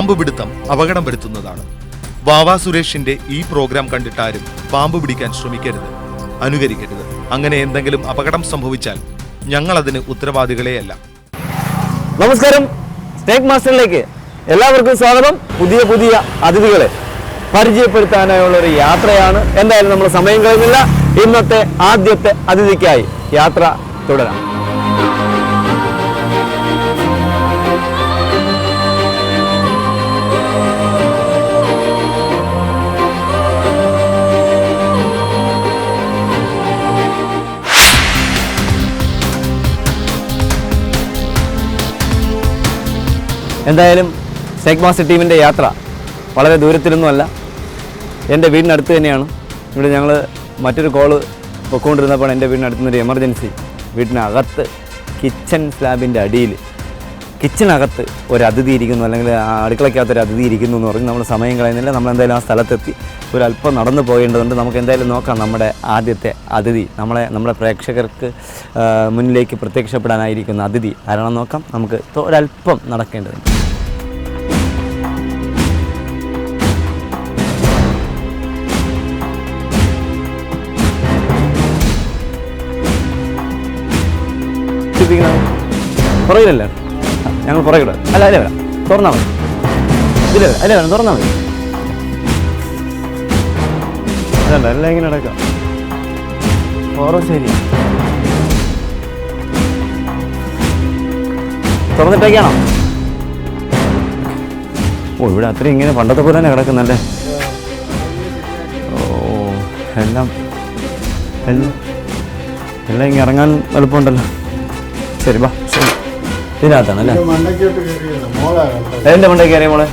പാമ്പ് പിടുത്തം അപകടം വരുത്തുന്നതാണ് വാവാ സുരേഷിന്റെ ഈ പ്രോഗ്രാം കണ്ടിട്ടാരും പാമ്പ് പിടിക്കാൻ ശ്രമിക്കരുത് അനുകരിക്കരുത്. അങ്ങനെ എന്തെങ്കിലും അപകടം സംഭവിച്ചാൽ ഞങ്ങൾ അതിന് ഉത്തരവാദികളെയല്ല. നമസ്കാരം. സ്നേക് മാസ്റ്ററിലേക്ക് എല്ലാവർക്കും സ്വാഗതം. പുതിയ പുതിയ അതിഥികളെ പരിചയപ്പെടുത്താനായുള്ള ഒരു യാത്രയാണ്. എന്തായാലും നമ്മൾ സമയം കഴിഞ്ഞില്ല ഇന്നത്തെ ആദ്യത്തെ അതിഥിക്കായി യാത്ര തുടരാം. എന്തായാലും സ്നേക് മാസ്റ്റർ ടീമിന്റെ യാത്ര വളരെ ദൂരത്തിലൊന്നുമല്ല. എന്റെ വീടിനടുത്ത് തന്നെയാണ്. ഇവിടെ ഞങ്ങൾ മറ്റൊരു കോൾ പൊയ്ക്കൊണ്ടിരുന്നപ്പോൾ എന്റെ വീടിനടുത്തുനിന്നൊരു എമർജൻസി വീടിനകത്ത് കിച്ചൺ സ്ലാബിന്റെ അടിയിൽ കിച്ചണകത്ത് ഒരു അതിഥി ഇരിക്കുന്നു അല്ലെങ്കിൽ അടുക്കളയ്ക്കകത്ത് ഒരു അതിഥി ഇരിക്കുന്നു എന്ന് പറഞ്ഞ് നമ്മൾ സമയം കളയുന്നില്ല. നമ്മൾ എന്തായാലും ആ സ്ഥലത്തെത്തി. ഒരു അല്പം നടന്നു പോകേണ്ടതുണ്ട്. നമുക്ക് എന്തായാലും നോക്കാം നമ്മുടെ ആദ്യത്തെ അതിഥി നമ്മളെ നമ്മുടെ പ്രേക്ഷകർക്ക് മുന്നിലേക്ക് പ്രത്യക്ഷപ്പെടാനായിരിക്കുന്ന അതിഥി ആരാണെന്ന് നോക്കാം. നമുക്ക് ഒരല്പം നടക്കേണ്ടതുണ്ട്. പുറകിലല്ലേ? ഞങ്ങൾ പുറകിട അല്ല അല്ലേ വരാം. തുറന്നാൽ മതി. ഇതിലേ അല്ലേ വരാം തുറന്നാൽ മതി. അതല്ല അല്ല ഇങ്ങനെ അടക്കാം ഓറോ ശരി തുറന്നിട്ടേക്കാണോ? ഓ ഇവിടെ അത്രയും ഇങ്ങനെ പണ്ടത്തെ പോലെ തന്നെ കിടക്കുന്നല്ലേ? ഓ എല്ലാം എല്ലാം എല്ലാം ഇങ്ങനെ ഇറങ്ങാൻ എളുപ്പമുണ്ടല്ലോ. ശരി ബാ. ഇതിനകത്താണ് അല്ലേ എന്റെ മണ്ടയ്ക്ക് കയറിയ മോളെ?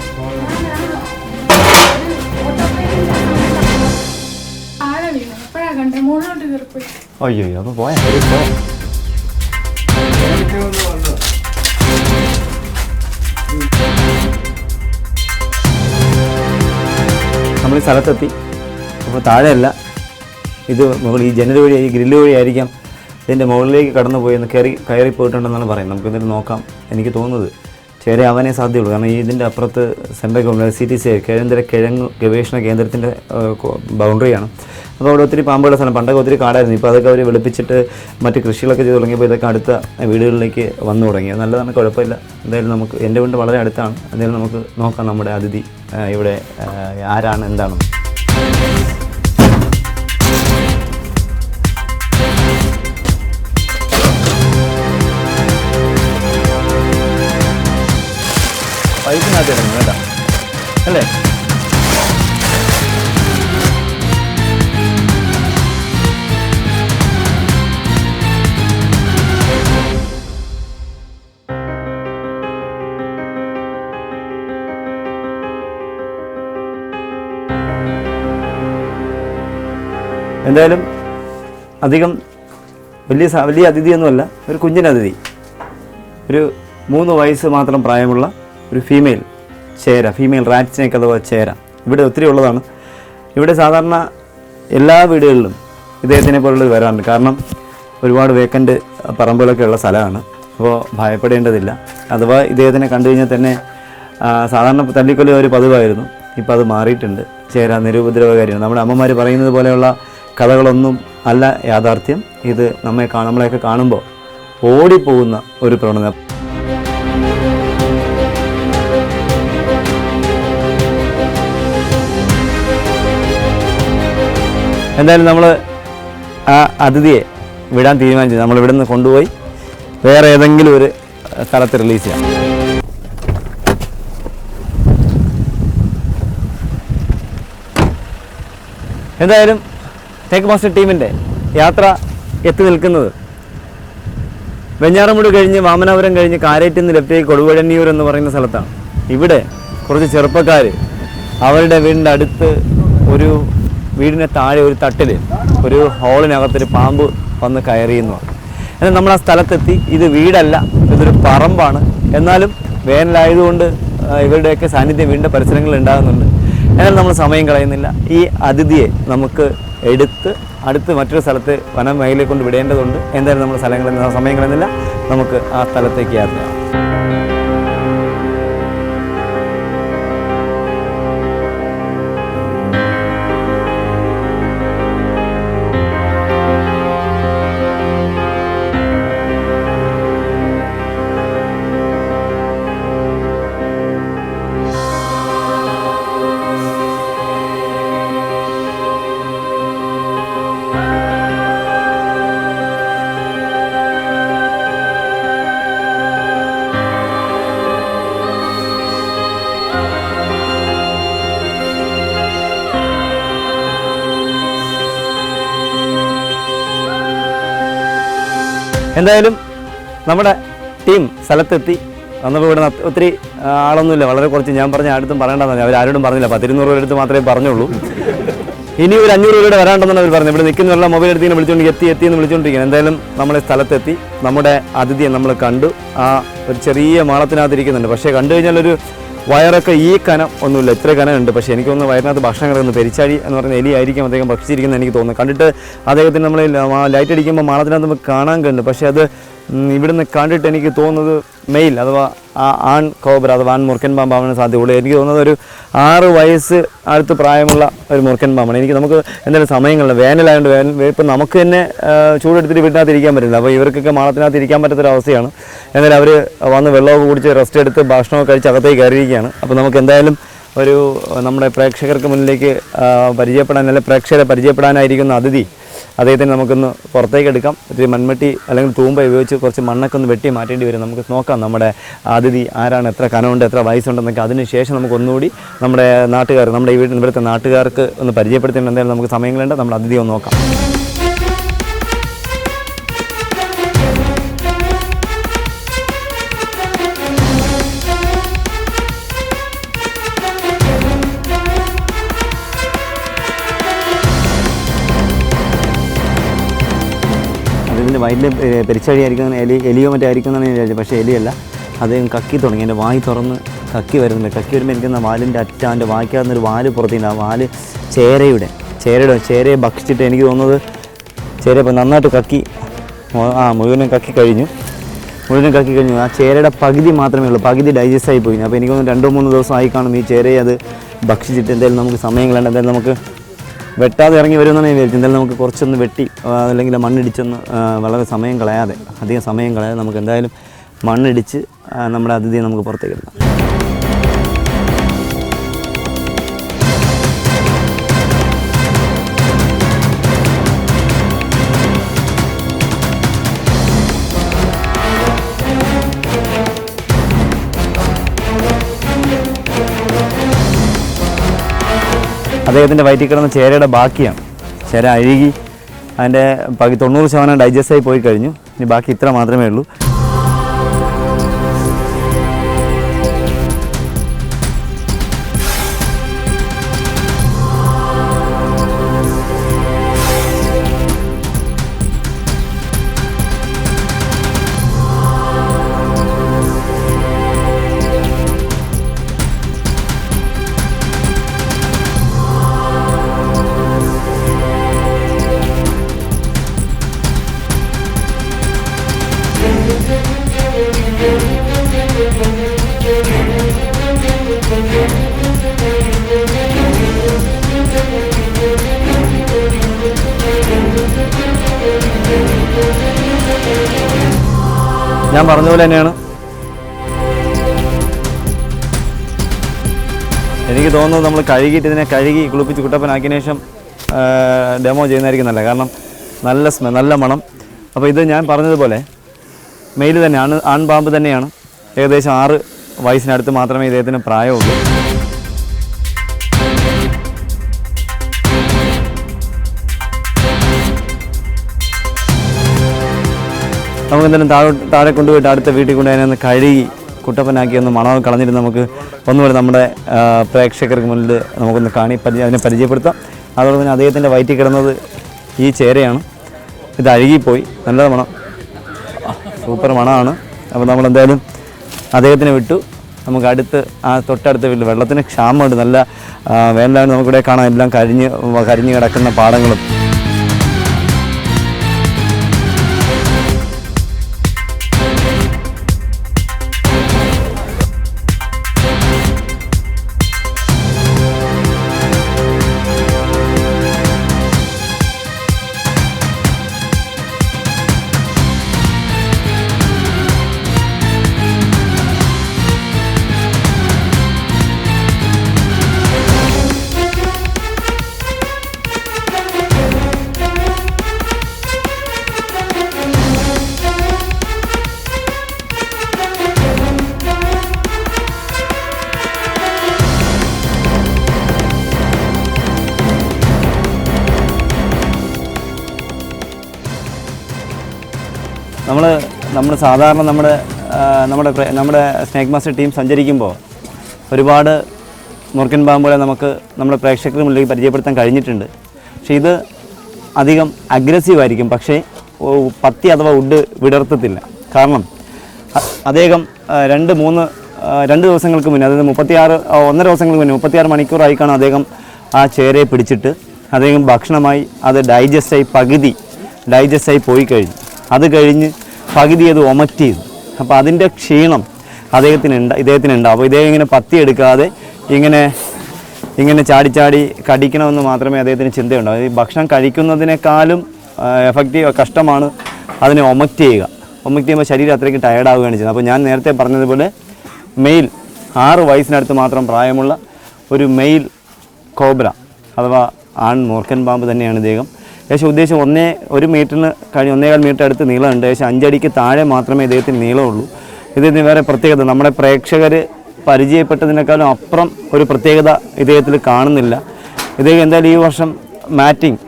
അയ്യോ അപ്പൊ പോയാ. നമ്മൾ ഈ സ്ഥലത്തെത്തി. അപ്പോൾ താഴെയല്ല. ഇത് മുകളിൽ ഈ ജനൽ വഴി ഈ ഗ്രില്ല് വഴി ആയിരിക്കാം. ഇതിന്റെ മുകളിലേക്ക് കടന്നു പോയി എന്ന് കയറി കയറി പോയിട്ടുണ്ടെന്നാണ് പറയുന്നത്. നമുക്ക് ഇതിന് നോക്കാം. എനിക്ക് തോന്നുന്നത് ചേരെ അവനെ സാധ്യതയുള്ളൂ. കാരണം ഈ ഇതിന്റെ അപ്പുറത്ത് central government C T C കേന്ദ്ര കിഴങ്ങ് ഗവേഷണ കേന്ദ്രത്തിന്റെ ബൗണ്ടറിയാണ്. അപ്പോൾ അവിടെ ഒത്തിരി പാമ്പുകളുടെ സ്ഥലം. പണ്ടൊക്കെ ഒത്തിരി കാടായിരുന്നു. ഇപ്പോൾ അതൊക്കെ അവർ വെളുപ്പിച്ചിട്ട് മറ്റ് കൃഷികളൊക്കെ ചെയ്ത് തുടങ്ങിയപ്പോൾ ഇതൊക്കെ അടുത്ത വീടുകളിലേക്ക് വന്നു തുടങ്ങി. നല്ലതാണ്. കുഴപ്പമില്ല. എന്തായാലും നമുക്ക് എന്റെ വീട് വളരെ അടുത്താണ്. എന്തായാലും നമുക്ക് നോക്കാം നമ്മുടെ അതിഥി ഇവിടെ ആരാണ് എന്താണെന്ന്. പൈപ്പിനകത്ത് 되는 കേട്ടോ. അല്ലേ? എന്തായാലും അധികം വലിയ വലിയ അതിഥിയൊന്നുമല്ല ഒരു കുഞ്ഞിനതിഥി. ഒരു മൂന്ന് വയസ്സ് മാത്രം പ്രായമുള്ള ഒരു ഫീമെയിൽ ചേര ഫീമെയിൽ റാറ്റ് സ്നേക്ക് അഥവാ ചേര. ഇവിടെ ഒത്തിരി ഉള്ളതാണ്. ഇവിടെ സാധാരണ എല്ലാ വീടുകളിലും ഇദ്ദേഹത്തിനെ പോലുള്ളത് വരാറുണ്ട്. കാരണം ഒരുപാട് വേക്കന്റ് പറമ്പുകളൊക്കെ ഉള്ള സ്ഥലമാണ്. അപ്പോൾ ഭയപ്പെടേണ്ടതില്ല. അഥവാ ഇദ്ദേഹത്തിനെ കണ്ടു കഴിഞ്ഞാൽ തന്നെ സാധാരണ തല്ലിക്കൊല്ലി ഒരു പതിവായിരുന്നു. ഇപ്പോൾ അത് മാറിയിട്ടുണ്ട്. ചേര നിരുപദ്രവകാരിയാണ് നമ്മുടെ അമ്മമാർ പറയുന്നത് പോലെയുള്ള കഥകളൊന്നും അല്ല യാഥാർത്ഥ്യം. ഇത് നമ്മെ നമ്മളെയൊക്കെ കാണുമ്പോൾ ഓടിപ്പോകുന്ന ഒരു പ്രവണത. എന്തായാലും നമ്മൾ ആ അതിഥിയെ വിടാൻ തീരുമാനിച്ചു. നമ്മൾ ഇവിടെ നിന്ന് കൊണ്ടുപോയി വേറെ ഏതെങ്കിലും ഒരു സ്ഥലത്ത് റിലീസ് ചെയ്യാം. എന്തായാലും ടേക്ക് മാസ്റ്റർ ടീമിന്റെ യാത്ര എത്തി നിൽക്കുന്നത് വെഞ്ഞാറമൂട് കഴിഞ്ഞ് വാമനാപുരം കഴിഞ്ഞ് കാരേറ്റിൽ നിന്ന് ലെഫ്റ്റേക്ക് കൊടുവഴന്നിയൂർ എന്ന് പറയുന്ന സ്ഥലത്താണ്. ഇവിടെ കുറച്ച് ചെറുപ്പക്കാർ അവരുടെ വീടിന്റെ അടുത്ത് ഒരു വീടിന്റെ താഴെ ഒരു തട്ടിൽ ഒരു ഹോളിനകത്തൊരു പാമ്പ് വന്ന് കയറിയെന്ന് പറഞ്ഞു. എന്നാൽ നമ്മൾ ആ സ്ഥലത്തെത്തി ഇത് വീടല്ല ഇതൊരു പറമ്പാണ്. എന്നാലും വേനലായതുകൊണ്ട് ഇവരുടെയൊക്കെ സാന്നിധ്യം വീടിന്റെ പരിസരങ്ങളിൽ ഉണ്ടാകുന്നുണ്ട്. എന്നാൽ നമ്മൾ സമയം കളയുന്നില്ല. ഈ അതിഥിയെ നമുക്ക് എടുത്ത് അടുത്ത് മറ്റൊരു സ്ഥലത്ത് വനം മേഖലയെ കൊണ്ട് വിടേണ്ടതുണ്ട്. എന്തായാലും നമ്മൾ സ്ഥലങ്ങളിൽ സമയം കളയുന്നില്ല. നമുക്ക് ആ സ്ഥലത്തേക്ക് യാത്ര എന്തായാലും നമ്മുടെ ടീം സ്ഥലത്തെത്തി. വന്നപ്പോൾ ഇവിടെ ഒത്തിരി ആളൊന്നുമില്ല. വളരെ കുറച്ച് ഞാൻ പറഞ്ഞ ആടുത്തും പറയേണ്ടതെന്ന് അവർ ആരോടും പറഞ്ഞില്ല. പത്തിരുന്നൂറ് രൂപ എടുത്ത് മാത്രമേ പറഞ്ഞുള്ളൂ. ഇനി ഒരു അഞ്ഞൂറ് രൂപയുടെ വരാണ്ടെന്നാണ് അവർ പറഞ്ഞത്. ഇവിടെ നിൽക്കുന്നവരെല്ലാം മൊബൈൽ എടുത്ത് വിളിച്ചുകൊണ്ട് എത്തി എത്തി എന്ന് വിളിച്ചുകൊണ്ടിരിക്കുന്നത് എന്തായാലും നമ്മളെ സ്ഥലത്തെത്തി. നമ്മുടെ അതിഥിയെ നമ്മൾ കണ്ടു. ആ ഒരു ചെറിയ മാളത്തിനകത്ത് ഇരിക്കുന്നുണ്ട്. പക്ഷേ കണ്ടു കഴിഞ്ഞാൽ ഒരു വയറൊക്കെ ഈ കനം ഒന്നുമില്ല. ഇത്ര ഉണ്ട് പക്ഷേ എനിക്ക് തോന്നുന്നു വയറിനകത്ത് ഭക്ഷണം കിടക്കുന്നു പെരിച്ചാഴി എന്ന് പറയുന്ന എലി ആയിരിക്കും അദ്ദേഹം ഭക്ഷിച്ചിരിക്കുന്നത് എനിക്ക് തോന്നുന്നു. കണ്ടിട്ട് അദ്ദേഹത്തിന് നമ്മൾ ലൈറ്റ് അടിക്കുമ്പോൾ മാളത്തിനകത്ത് നമുക്ക് കാണാൻ കണ്ടു പക്ഷേ അത് ഇവിടുന്ന് കണ്ടിട്ട് എനിക്ക് തോന്നുന്നത് മെയിൽ അഥവാ ആൺ കോബ്ര അഥവാ ആൺ മുറുക്കൻ പാമ്പാവാൻ സാധ്യതയുള്ളൂ. എനിക്ക് തോന്നുന്നത് ഒരു ആറ് വയസ്സ് അടുത്ത് പ്രായമുള്ള ഒരു മുറുക്കൻ പാമ്പാണ്. എനിക്ക് നമുക്ക് എന്തായാലും സമയങ്ങളില്ല. വേനലായതുകൊണ്ട് വേനൽ ഇപ്പം നമുക്ക് തന്നെ ചൂടെടുത്തിട്ട് വീട്ടിനകത്ത് ഇരിക്കാൻ പറ്റില്ല. അപ്പോൾ ഇവർക്കൊക്കെ മാളത്തിനകത്ത് ഇരിക്കാൻ പറ്റാത്തൊരവസ്ഥയാണ് എന്നാലും അവർ വന്ന് വെള്ളമൊക്കെ കുടിച്ച് റെസ്റ്റ് എടുത്ത് ഭക്ഷണമൊക്കെ കഴിച്ച് അകത്തേക്ക് കയറിയിരിക്കുകയാണ്. അപ്പോൾ നമുക്ക് എന്തായാലും ഒരു നമ്മുടെ പ്രേക്ഷകർക്ക് മുന്നിലേക്ക് പരിചയപ്പെടാൻ അല്ലെങ്കിൽ പ്രേക്ഷകരെ പരിചയപ്പെടാനായിരിക്കുന്ന അതിഥി അദ്ദേഹത്തിന് നമുക്കൊന്ന് പുറത്തേക്ക് എടുക്കാം. ഇത്തിരി മൺമട്ടി അല്ലെങ്കിൽ തൂമ്പ ഉപയോഗിച്ച് കുറച്ച് മണ്ണൊക്കെ ഒന്ന് വെട്ടി മാറ്റേണ്ടി വരും. നമുക്ക് നോക്കാം നമ്മുടെ അതിഥി ആരാണ് എത്ര കനമുണ്ട് എത്ര വയസ്സുണ്ടെന്നൊക്കെ. അതിനുശേഷം നമുക്ക് ഒന്നുകൂടി നമ്മുടെ നാട്ടുകാർ നമ്മുടെ ഈ ഇവിടുത്തെ നാട്ടുകാർക്ക് ഒന്ന് പരിചയപ്പെടുത്തേണ്ട എന്തായാലും നമുക്ക് സമയങ്ങളുണ്ട്. നമ്മുടെ അതിഥിയെ ഒന്ന് നോക്കാം. അതിന്റെ വയലിൽ പെരിച്ചഴിയായിരിക്കും എലി എലിയോ മറ്റായിരിക്കും എന്നാണ് ഞാൻ വിചാരിച്ചത്. പക്ഷേ എലിയല്ല. അദ്ദേഹം കക്കി തുടങ്ങി. എന്റെ വായി തുറന്ന് കക്കി വരുന്നുണ്ട്. കക്കി വരുമ്പോൾ എനിക്കുന്ന വാലിന്റെ അറ്റ എന്റെ വായിക്കാവുന്നൊരു വാൽ പുറത്തുണ്ട്. ആ വാൽ ചേരയുടെ ചേരയുടെ ചേരയെ ഭക്ഷിച്ചിട്ട് എനിക്ക് തോന്നുന്നത് ചേര ഇപ്പം നന്നായിട്ട് കക്കി ആ മുഴുവനും കക്കി കഴിഞ്ഞു. മുഴുവനും കക്കി കഴിഞ്ഞു. ആ ചേരയുടെ പകുതി മാത്രമേ ഉള്ളൂ. പകുതി ഡൈജസ്റ്റ് ആയി പോയി. അപ്പോൾ എനിക്ക് തോന്നുന്നു രണ്ടോ മൂന്നോ ദിവസം ആയി കാണും ഈ ചേരയെ അത് ഭക്ഷിച്ചിട്ട് എന്തായാലും നമുക്ക് സമയങ്ങളുണ്ട് എന്തായാലും നമുക്ക് വെട്ടാതെ ഇറങ്ങി വരുമെന്നാണ് ഞാൻ വിചാരിച്ചത് എന്തായാലും നമുക്ക് കുറച്ചൊന്ന് വെട്ടി അല്ലെങ്കിൽ മണ്ണിടിച്ചൊന്ന് വളരെ സമയം കളയാതെ അധികം സമയം കളയാതെ നമുക്ക് എന്തായാലും മണ്ണിടിച്ച് നമ്മുടെ അതിഥിയെ നമുക്ക് പുറത്തേക്ക് എടുക്കാം. അദ്ദേഹത്തിന്റെ വയറ്റിൽ കിടന്ന ചേരയുടെ ബാക്കിയാണ്. ചേര അഴുകി അതിന്റെ ബാക്കി തൊണ്ണൂറ് ശതമാനം ഡൈജസ്റ്റ് ആയി പോയി കഴിഞ്ഞു. ഇനി ബാക്കി ഇത്ര മാത്രമേ ഉള്ളൂ. ഞാൻ പറഞ്ഞ പോലെ തന്നെയാണ്. എനിക്ക് തോന്നുന്നത് നമ്മൾ കഴുകിയിട്ട് ഇതിനെ കഴുകി കുളിപ്പിച്ച് കുട്ടപ്പനാക്കിയ ശേഷം ഡെമോ ചെയ്യുന്നതായിരിക്കും നല്ല കാരണം നല്ല സ്മെ നല്ല മണം. അപ്പോൾ ഇത് ഞാൻ പറഞ്ഞതുപോലെ മെയിൽ തന്നെയാണ് ആൺപാമ്പ് തന്നെയാണ്. ഏകദേശം ആറ് വയസ്സിനടുത്ത് മാത്രമേ ഇദ്ദേഹത്തിന് പ്രായമുള്ളൂ. നമുക്ക് എന്തായാലും താഴെ താഴെ കൊണ്ടുപോയിട്ട് അടുത്ത വീട്ടിൽ കൊണ്ട് അതിനെ കഴുകി കുട്ടപ്പനാക്കി ഒന്ന് മണമൊക്കെ കളഞ്ഞിട്ട് നമുക്ക് ഒന്നുകൂടി നമ്മുടെ പ്രേക്ഷകർക്ക് മുന്നിൽ നമുക്കൊന്ന് കാണി പരി അതിനെ പരിചയപ്പെടുത്താം. അതോടൊപ്പം തന്നെ അദ്ദേഹത്തിന്റെ വയറ്റിൽ കിടന്നത് ഈ ചേരയാണ്. ഇത് അഴുകിപ്പോയി. നല്ല മണം. സൂപ്പർ മണമാണ്. അപ്പോൾ നമ്മളെന്തായാലും അദ്ദേഹത്തിനെ വിട്ടു. നമുക്ക് അടുത്ത് ആ തൊട്ടടുത്ത വീട്ടിൽ വെള്ളത്തിന് ക്ഷാമമുണ്ട്. നല്ല വേനലാണ് നമുക്കിവിടെ കാണാം എല്ലാം കരിഞ്ഞ് കരിഞ്ഞ് കിടക്കുന്ന പാടങ്ങളും. നമ്മൾ നമ്മൾ സാധാരണ നമ്മുടെ നമ്മുടെ നമ്മുടെ സ്നേക്ക് മാസ്റ്റർ ടീം സഞ്ചരിക്കുമ്പോൾ ഒരുപാട് മുറുക്കൻ പാമ്പുകളെ നമുക്ക് നമ്മുടെ പ്രേക്ഷകർക്ക് മുന്നിലേക്ക് പരിചയപ്പെടുത്താൻ കഴിഞ്ഞിട്ടുണ്ട്. പക്ഷേ ഇത് അധികം അഗ്രസീവ് ആയിരിക്കും. പക്ഷേ പത്തി അഥവാ ഉഡ് വിടർത്തത്തില്ല. കാരണം അദ്ദേഹം രണ്ട് മൂന്ന് രണ്ട് ദിവസങ്ങൾക്ക് മുന്നേ അതായത് മുപ്പത്തിയാറ് ഒന്നര ദിവസങ്ങൾക്ക് മുന്നേ മുപ്പത്തിയാറ് മണിക്കൂറായി കാണും അദ്ദേഹം ആ ചേരയെ പിടിച്ചിട്ട് അദ്ദേഹം ഭക്ഷണമായി അത് ഡൈജസ്റ്റായി പകുതി ഡൈജസ്റ്റായി പോയി കഴിഞ്ഞു. അത് കഴിഞ്ഞ് പകുതി അത് ഒമറ്റ് ചെയ്തു. അപ്പോൾ അതിന്റെ ക്ഷീണം അദ്ദേഹത്തിനുണ്ട് ഇദ്ദേഹത്തിനുണ്ട് അപ്പോൾ ഇദ്ദേഹം ഇങ്ങനെ പത്തി എടുക്കാതെ ഇങ്ങനെ ഇങ്ങനെ ചാടി ചാടി കടിക്കണമെന്ന് മാത്രമേ അദ്ദേഹത്തിന് ചിന്തയുണ്ടാവും. ഈ ഭക്ഷണം കഴിക്കുന്നതിനേക്കാളും എഫക്റ്റീവ് കഷ്ടമാണ് അതിനെ ഒമറ്റ് ചെയ്യുക. ഒമറ്റ് ചെയ്യുമ്പോൾ ശരീരം അത്രയ്ക്ക് ടയർഡാവുകയാണ് ചെയ്യുന്നത്. അപ്പോൾ ഞാൻ നേരത്തെ പറഞ്ഞതുപോലെ മെയിൽ ആറ് വയസ്സിനടുത്ത് മാത്രം പ്രായമുള്ള ഒരു മെയിൽ കോബ്ര അഥവാ ആൺ മൂർഖൻ പാമ്പ് തന്നെയാണ് ഇദ്ദേഹം. ഏകദേശം ഉദ്ദേശം ഒന്നേ ഒരു മീറ്ററിന് കഴിഞ്ഞ് ഒന്നേകാൽ മീറ്റർ അടുത്ത് നീളമുണ്ട്. ഏകദേശം അഞ്ചടിക്ക് താഴെ മാത്രമേ ഇദ്ദേഹത്തിന് നീളമുള്ളൂ. ഇദ്ദേഹത്തിന് വേറെ പ്രത്യേകത നമ്മുടെ പ്രേക്ഷകർ പരിചയപ്പെട്ടതിനേക്കാളും അപ്പുറം ഒരു പ്രത്യേകത ഇദ്ദേഹത്തിൽ കാണുന്നില്ല. ഇദ്ദേഹം എന്തായാലും ഈ വർഷം മാറ്റിംഗ്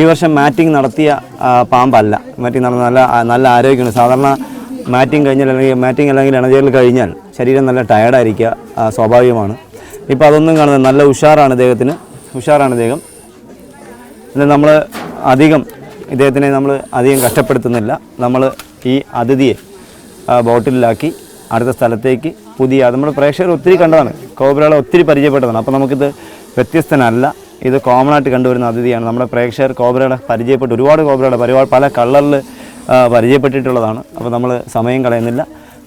ഈ വർഷം മാറ്റിംഗ് നടത്തിയ പാമ്പല്ല. മാറ്റിംഗ് നടന്ന നല്ല നല്ല ആരോഗ്യമാണ്. സാധാരണ മാറ്റിംഗ് കഴിഞ്ഞാൽ അല്ലെങ്കിൽ മാറ്റിംഗ് അല്ലെങ്കിൽ ഇണചേരൽ കഴിഞ്ഞാൽ ശരീരം നല്ല ടയർഡായിരിക്കുക സ്വാഭാവികമാണ്. ഇപ്പോൾ അതൊന്നും കാണുന്നത് നല്ല ഉഷാറാണ് ഇദ്ദേഹത്തിന്. ഉഷാറാണ് ഇദ്ദേഹം. പിന്നെ നമ്മൾ അധികം ഇദ്ദേഹത്തിനെ നമ്മൾ അധികം കഷ്ടപ്പെടുത്തുന്നില്ല. നമ്മൾ ഈ അതിഥിയെ ബോട്ടിലാക്കി അടുത്ത സ്ഥലത്തേക്ക് പുതിയ നമ്മൾ പ്രേക്ഷകർ ഒത്തിരി കണ്ടതാണ്. കോബ്രകളെ ഒത്തിരി പരിചയപ്പെട്ടതാണ്. അപ്പോൾ നമുക്കിത് വ്യത്യസ്തനല്ല. ഇത് കോമൺ ആയിട്ട് കണ്ടുവരുന്ന അതിഥിയാണ്. നമ്മുടെ പ്രേക്ഷകർ കോബ്രകളെ പരിചയപ്പെട്ട് ഒരുപാട് കോബ്രകളെ പരിപാടി പല കളറിൽ പരിചയപ്പെട്ടിട്ടുള്ളതാണ്. അപ്പോൾ നമ്മൾ സമയം കളയുന്നില്ല.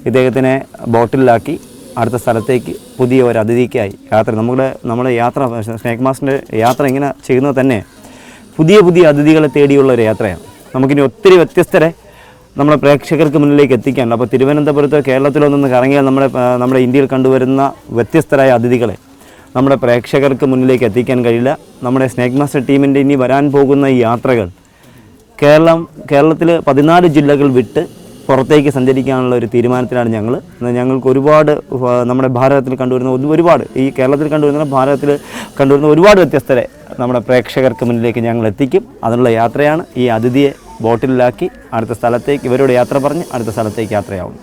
ഇദ്ദേഹത്തിനെ ബോട്ടിലാക്കി അടുത്ത സ്ഥലത്തേക്ക് പുതിയ ഒരു അതിഥിക്കായി. യാത്ര നമ്മുടെ നമ്മുടെ യാത്ര സ്നേക് മാസ്റ്ററിന്റെ യാത്ര ഇങ്ങനെ ചെയ്യുന്നത് തന്നെ പുതിയ പുതിയ അതിഥികളെ തേടിയുള്ള ഒരു യാത്രയാണ്. നമുക്കിനി ഒത്തിരി വ്യത്യസ്തരെ നമ്മുടെ പ്രേക്ഷകർക്ക് മുന്നിലേക്ക് എത്തിക്കാനുണ്ട്. അപ്പോൾ തിരുവനന്തപുരത്ത് കേരളത്തിലോ നിന്ന് കറങ്ങിയാൽ നമ്മുടെ നമ്മുടെ ഇന്ത്യയിൽ കണ്ടുവരുന്ന വ്യത്യസ്തരായ അതിഥികളെ നമ്മുടെ പ്രേക്ഷകർക്ക് മുന്നിലേക്ക് എത്തിക്കാൻ കഴിയില്ല. നമ്മുടെ സ്നേക് മാസ്റ്റർ ടീമിന്റെ ഇനി വരാൻ പോകുന്ന ഈ യാത്രകൾ കേരളം കേരളത്തിൽ പതിനാല് ജില്ലകൾ വിട്ട് പുറത്തേക്ക് സഞ്ചരിക്കാനുള്ള ഒരു തീരുമാനത്തിലാണ് ഞങ്ങൾ ഞങ്ങൾക്ക് ഒരുപാട് നമ്മുടെ ഭാരതത്തിൽ കണ്ടുവരുന്ന ഒരുപാട് ഈ കേരളത്തിൽ കണ്ടുവരുന്ന ഭാരതത്തിൽ കണ്ടുവരുന്ന ഒരുപാട് വ്യത്യസ്തരെ നമ്മുടെ പ്രേക്ഷകർക്ക് മുന്നിലേക്ക് ഞങ്ങൾ എത്തിക്കും. അതിനുള്ള യാത്രയാണ് ഈ അതിഥിയെ ബോട്ടിലാക്കി അടുത്ത സ്ഥലത്തേക്ക് ഇവരോട് യാത്ര പറഞ്ഞ് അടുത്ത സ്ഥലത്തേക്ക് യാത്രയാവും